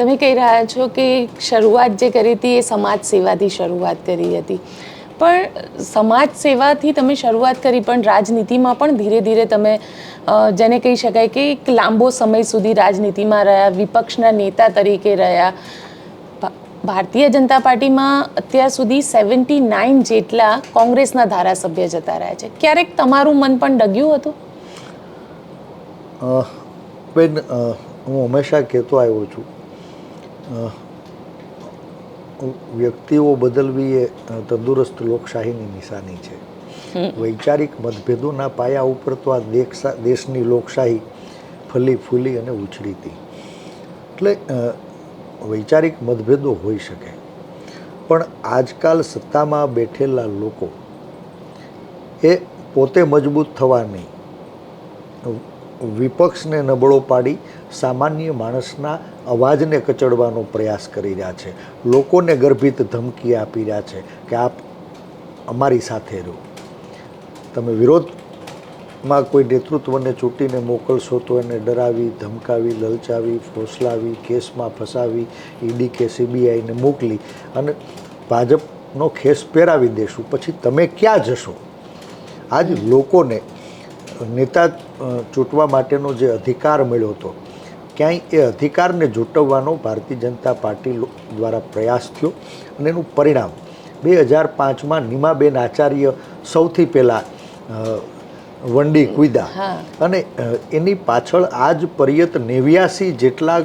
તમે કહી રહ્યા છો કે શરૂઆત જે કરી હતી એ સમાજ સેવાથી શરૂઆત કરી હતી. પણ સમાજ સેવાથી તમે શરૂઆત કરી, પણ રાજનીતિમાં પણ ધીરે ધીરે તમે જેને કહી શકાય કે એક લાંબો સમય સુધી રાજનીતિમાં રહ્યા, વિપક્ષના નેતા તરીકે રહ્યા. ભારતીય જનતા પાર્ટીમાં અત્યાર સુધી સેવન્ટી નાઇન જેટલા કોંગ્રેસના ધારાસભ્ય જતા રહ્યા છે. ક્યારેક તમારું મન પણ ડગ્યું હતું? બેન હું હંમેશા કહેતો આવ્યો છું વ્યક્તિઓ બદલવી એ તંદુરસ્ત લોકશાહીની નિશાની છે. વૈચારિક મતભેદોના પાયા ઉપર તો આ દેશા દેશની લોકશાહી ફલી ફૂલી અને ઉછળી હતી. એટલે વૈચારિક મતભેદો હોઈ શકે. પણ આજકાલ સત્તામાં બેઠેલા લોકો એ પોતે મજબૂત થવા નહીં. વિપક્ષને નબળો પાડી સામાન્ય માણસના અવાજને કચડવાનો પ્રયાસ કરી રહ્યા છે. લોકોને ગર્ભિત ધમકી આપી રહ્યા છે કે આપ અમારી સાથે રહો. તમે વિરોધમાં કોઈ નેતૃત્વને ચૂંટીને મોકલશો તો એને ડરાવી, ધમકાવી, લલચાવી, ફોસલાવી, કેસમાં ફસાવી, ઈડી કે સીબીઆઈને મોકલી અને ભાજપનો ખેસ પહેરાવી દેશું. પછી તમે ક્યાં જશો? આજ લોકોને નેતા ચૂંટવા માટેનો જે અધિકાર મળ્યો હતો ક્યાંય એ અધિકારને જૂટવવાનો ભારતીય જનતા પાર્ટી દ્વારા પ્રયાસ થયો અને એનું પરિણામ બે હજાર પાંચમાં નીમાબેન આચાર્ય સૌથી પહેલાં વંડી કુઈદા અને એની પાછળ આજ પર્યત નેવ્યાસી જેટલા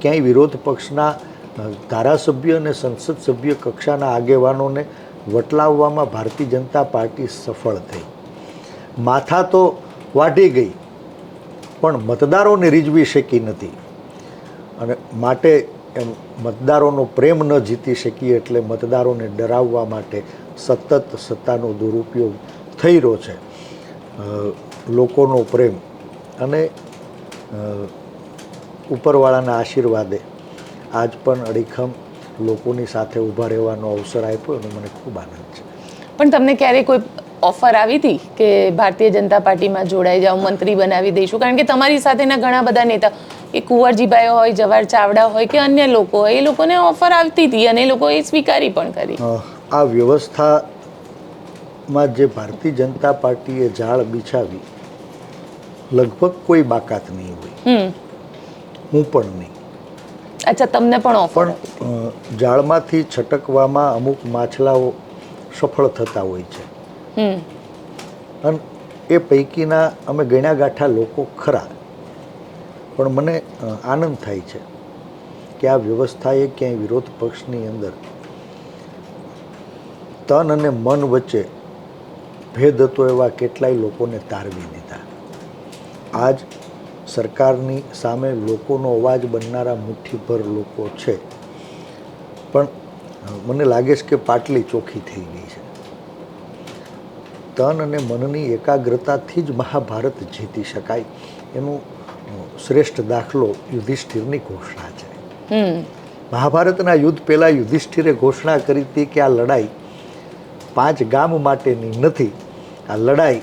ક્યાંય વિરોધ પક્ષના ધારાસભ્ય અને સંસદ સભ્ય કક્ષાના આગેવાનોને વટલાવવામાં ભારતીય જનતા પાર્ટી સફળ થઈ. માથા તો વાઢી ગઈ, પણ મતદારોને રીઝવી શકી નથી. અને માટે એમ મતદારોનો પ્રેમ ન જીતી શકીએ એટલે મતદારોને ડરાવવા માટે સતત સત્તાનો દુરુપયોગ થઈ રહ્યો છે. લોકોનો પ્રેમ અને ઉપરવાળાના આશીર્વાદે આજ પણ અડીખમ લોકોની સાથે ઊભા રહેવાનો અવસર આપ્યો અને મને ખૂબ આનંદ છે. પણ તમને ક્યારેય કોઈ ઓફર આવી હતી કે ભારતીય જનતા પાર્ટીમાં જોડાઈ જાઓ મંત્રી બનાવી દઈશું. કારણ કે તમારી સાથેના ઘણા બધા નેતા એ કુંવરજીભાઈ હોય જવાહર ચાવડા હોય કે અન્ય લોકો હોય એ લોકોને ઓફર આવતી હતી અને એ લોકોએ સ્વીકારી પણ કરી. આ વ્યવસ્થામાં જે ભારતીય જનતા પાર્ટીએ જાળ બિછાવી લગભગ કોઈ બાકાત નહીં હોય. હું પણ નહીં. અચ્છા તમને પણ ઓફર પણ જાળમાંથી છટકવામાં અમુક માછલાઓ સફળ થતા હોય છે. અને એ પૈકીના અમે ગણ્યા ગાંઠા લોકો ખરા. પણ મને આનંદ થાય છે કે આ વ્યવસ્થાએ ક્યાંય વિરોધ પક્ષની અંદર તન અને મન વચ્ચે ભેદ હતો એવા કેટલાય લોકોને તારવી દીધા. આજ સરકારની સામે લોકોનો અવાજ બનનારા મુઠ્ઠીભર લોકો છે. પણ મને લાગે છે કે પાટલી ચોખ્ખી થઈ ગઈ છે. તન અને મનની એકાગ્રતાથી જ મહાભારત જીતી શકાય. એનું શ્રેષ્ઠ દાખલો યુધિષ્ઠિરની ઘોષણા છે. મહાભારતના યુદ્ધ પહેલાં યુધિષ્ઠિરે ઘોષણા કરી હતી કે આ લડાઈ પાંચ ગામ માટેની નથી. આ લડાઈ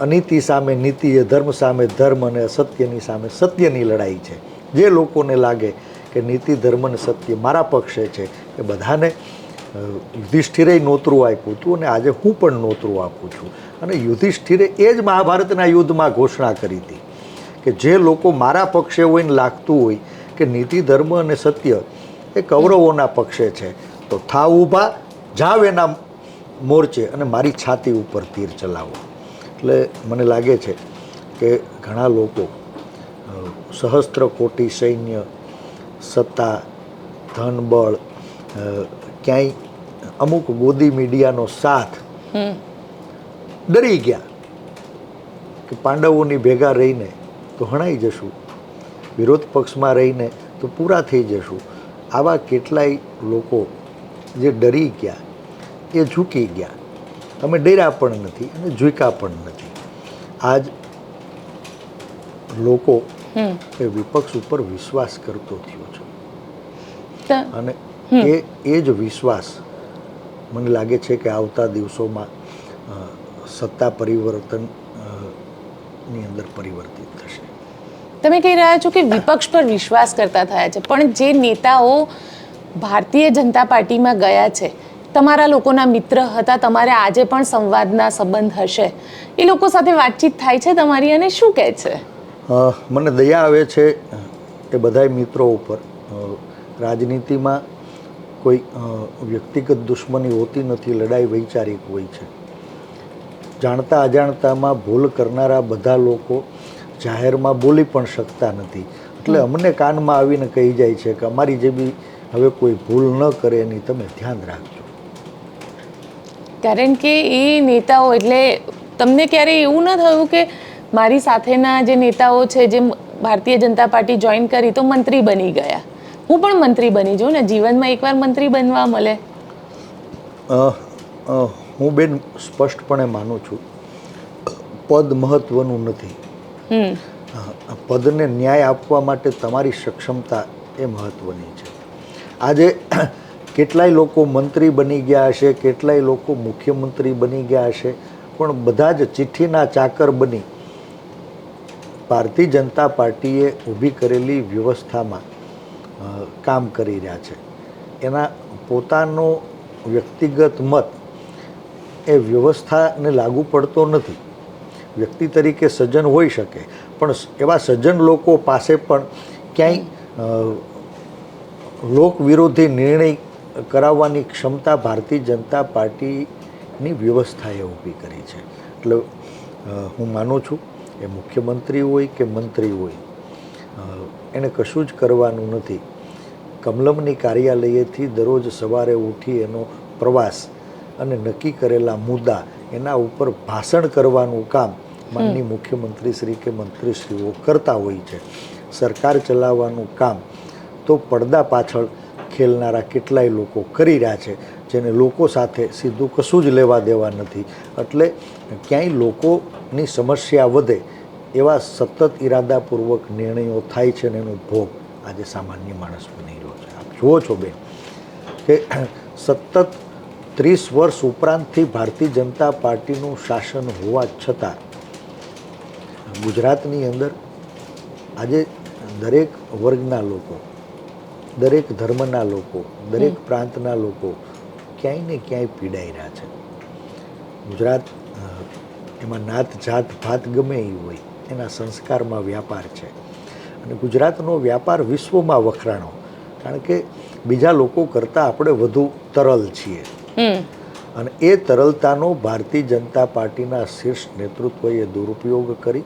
અનીતિ સામે નીતિ ધર્મ સામે ધર્મ અને અસત્યની સામે સત્યની લડાઈ છે. જે લોકોને લાગે કે નીતિ ધર્મ અને સત્ય મારા પક્ષે છે એ બધાને યુધિષ્ઠિરે નોતરું આપ્યું હતું અને આજે હું પણ નોતરું આપું છું. અને યુધિષ્ઠિરે એ જ મહાભારતના યુદ્ધમાં ઘોષણા કરી હતી કે જે લોકો મારા પક્ષે હોયને લાગતું હોય કે નીતિ, ધર્મ અને સત્ય એ કૌરવોના પક્ષે છે, તો થાવ ઊભા, જાવ એના મોરચે અને મારી છાતી ઉપર તીર ચલાવો. એટલે મને લાગે છે કે ઘણા લોકો સહસ્ત્ર કોટી સૈન્ય, સત્તા, ધનબળ ક્યાંય અમુક ગોદી મીડિયાનો સાથ ડરી ગયા કે પાંડવોની ભેગા રહીને તો હણાઈ જશું વિરોધ પક્ષમાં રહીને તો પૂરા થઈ જશું. આવા કેટલાય લોકો જે ડરી ગયા એ ઝૂકી ગયા. અમે ડર્યા પણ નથી અને ઝૂક્યા પણ નથી. આજ લોકો એ વિપક્ષ ઉપર વિશ્વાસ કરતો થયો છે. અને એ એ જ વિશ્વાસ મને લાગે છે કે આવતા દિવસોમાં સત્તા પરિવર્તનની અંદર પરિવર્તિત થશે. તમે કહી રહ્યા છો કે વિપક્ષ પર વિશ્વાસ કરતા થયા છે પણ જે નેતાઓ ભારતીય જનતા પાર્ટીમાં ગયા છે તમારા લોકોના મિત્ર હતા તમારે આજે પણ સંવાદના સંબંધ હશે. એ લોકો સાથે વાતચીત થાય છે તમારી અને શું કહે છે? મને દયા આવે છે એ બધાય મિત્રો ઉપર. રાજનીતિમાં કોઈ વ્યક્તિગત દુશ્મની હોતી નથી, લડાઈ વૈચારિક હોય છે. જાણતા અજાણતામાં ભૂલ કરનારા બધા લોકો જાહેરમાં બોલી પણ શકતા નથી. એટલે અમને કાનમાં આવીને કહી જાય છે કે અમારી જે બી હવે કોઈ ભૂલ ન કરે એની તમે ધ્યાન રાખજો. કારણ કે એ નેતાઓ, એટલે તમને ક્યારે એવું ન થયું કે મારી સાથેના જે નેતાઓ છે, જે ભારતીય જનતા પાર્ટી જોઈન કરી, તો મંત્રી બની ગયા? હું પણ મંત્રી બની જાઉં ને જીવનમાં એકવાર મંત્રી બનવા મળે. હું બેન સ્પષ્ટપણે માનું છું. પદ મહત્વનું નથી. પદને ન્યાય આપવા માટે તમારી સક્ષમતા એ મહત્વની છે. આજે કેટલાય લોકો મંત્રી બની ગયા હશે કેટલાય લોકો મુખ્યમંત્રી બની ગયા હશે પણ બધા જ ચિઠ્ઠીના ચાકર બની ભારતીય જનતા પાર્ટીએ ઊભી કરેલી વ્યવસ્થામાં કામ કરી રહ્યા છે. એના પોતાનો વ્યક્તિગત મત એ વ્યવસ્થાને લાગુ પડતો નથી. વ્યક્તિ તરીકે સજ્જન હોઈ શકે, પણ એવા સજ્જન લોકો પાસે પણ ક્યાંય લોક વિરોધી નિર્ણય કરાવવાની ક્ષમતા ભારતીય જનતા પાર્ટીની વ્યવસ્થાએ ઊભી કરી છે. એટલે હું માનું છું, એ મુખ્યમંત્રી હોય કે મંત્રી હોય એણે કશું જ કરવાનું નથી. કમલમની કાર્યાલયેથી દરરોજ સવારે ઉઠી એનો પ્રવાસ અને નક્કી કરેલા મુદ્દા એના ઉપર ભાષણ કરવાનું કામ માનની મુખ્યમંત્રી શ્રી કે મંત્રીશ્રીઓ કરતા હોય છે. સરકાર ચલાવવાનું કામ તો પડદા પાછળ ખેલનારા કેટલાય લોકો કરી રહ્યા છે જેને લોકો સાથે સીધું કશું જ લેવા દેવા નથી. એટલે ક્યાંય લોકોની સમસ્યા વધે એવા સતત ઈરાદાપૂર્વક નિર્ણયો થાય છે અને એનો ભોગ આજે સામાન્ય માણસ બની રહ્યો છે. આપ જુઓ છો બેન કે સતત ત્રીસ વર્ષ ઉપરાંતથી ભારતીય જનતા પાર્ટીનું શાસન હોવા છતાં ગુજરાતની અંદર આજે દરેક વર્ગના લોકો દરેક ધર્મના લોકો દરેક પ્રાંતના લોકો ક્યાંય ને ક્યાંય પીડાઈ રહ્યા છે. ગુજરાત એમાં નાત જાત ભાત ગમે એ હોય. એના સંસ્કારમાં વ્યાપાર છે. અને ગુજરાતનો વ્યાપાર વિશ્વમાં વખરાણો કારણ કે બીજા લોકો કરતાં આપણે વધુ તરલ છીએ. અને એ તરલતાનો ભારતીય જનતા પાર્ટીના શીર્ષ નેતૃત્વએ દુરુપયોગ કરી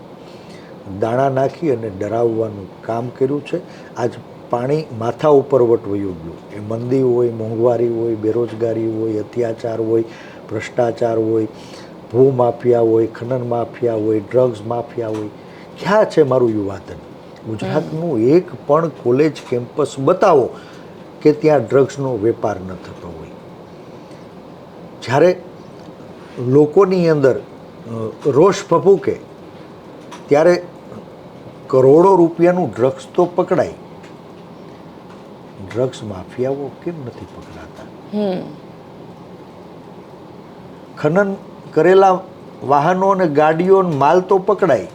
દાણા નાખી અને ડરાવવાનું કામ કર્યું છે. આજ પાણી માથા ઉપર વટવયું ગયું. એ મંદી હોય મોંઘવારી હોય બેરોજગારી હોય અત્યાચાર હોય ભ્રષ્ટાચાર હોય ભૂ માફિયા હોય ખનન માફિયા હોય ડ્રગ્સ માફિયા હોય ક્યાં છે મારું યુવાધન? ગુજરાતનું એક પણ કોલેજ કેમ્પસ બતાવો કે ત્યાં ડ્રગ્સનો વેપાર ન થતો હોય. જ્યારે લોકોની અંદર રોષ ફફૂકે ત્યારે કરોડો રૂપિયાનું ડ્રગ્સ તો પકડાય. ડ્રગ્સ માફિયાઓ કેમ નથી પકડાતા? હમ. ખનન કરેલા વાહનો અને ગાડીઓ માલ તો પકડાય.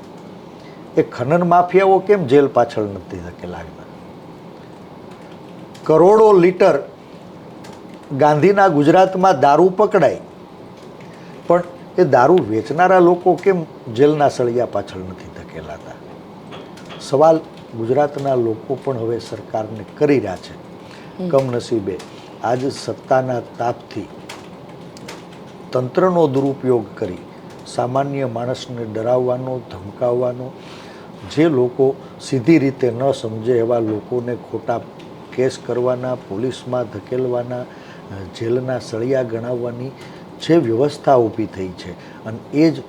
એ ખનન માફિયાઓ કેમ જેલ પાછળ નથી લાગતા કરોડો લીટર ગાંધીના ગુજરાતમાં દારૂ પકડાય. પણ એ દારૂ વેચનારા લોકો કેમ જેલના સળિયા પાછળ નથી ધકેલાતા? સવાલ ગુજરાતના લોકો પણ હવે સરકારને કરી રહ્યા છે. કમનસીબે આજ સત્તાના તાપથી તંત્રનો દુરુપયોગ કરી સામાન્ય માણસને ડરાવવાનો, ધમકાવવાનો, જે લોકો સીધી રીતે ન સમજે એવા લોકોને ખોટા કેસ કરવાના, પોલીસમાં ધકેલવાના, જેલના સળિયા ગણાવવાની જે વ્યવસ્થા ઊભી થઈ છે. અને એ જ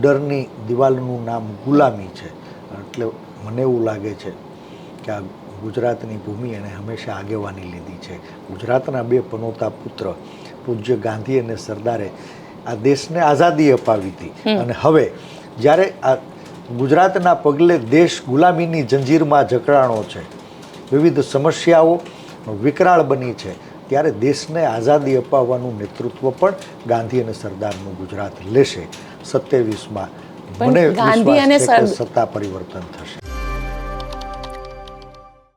ડરની દિવાલનું નામ ગુલામી છે. એટલે મને એવું લાગે છે કે આ ગુજરાતની ભૂમિ એણે હંમેશા આગેવાની લીધી છે. ગુજરાતના બે પનોતા પુત્ર પૂજ્ય ગાંધી અને સરદારે આ દેશને આઝાદી અપાવી હતી. અને હવે જ્યારે આ ગુજરાતના પગલે દેશ ગુલામીની જંજીરમાં જકડાણો છે વિવિધ સમસ્યાઓ વિકરાળ બની છે ત્યારે દેશને આઝાદી અપાવવાનું નેતૃત્વ પણ ગાંધી અને સરદારનું ગુજરાત લેશે. સત્યાવીસમાં મને ગાંધી અને સત્તા પરિવર્તન થશે.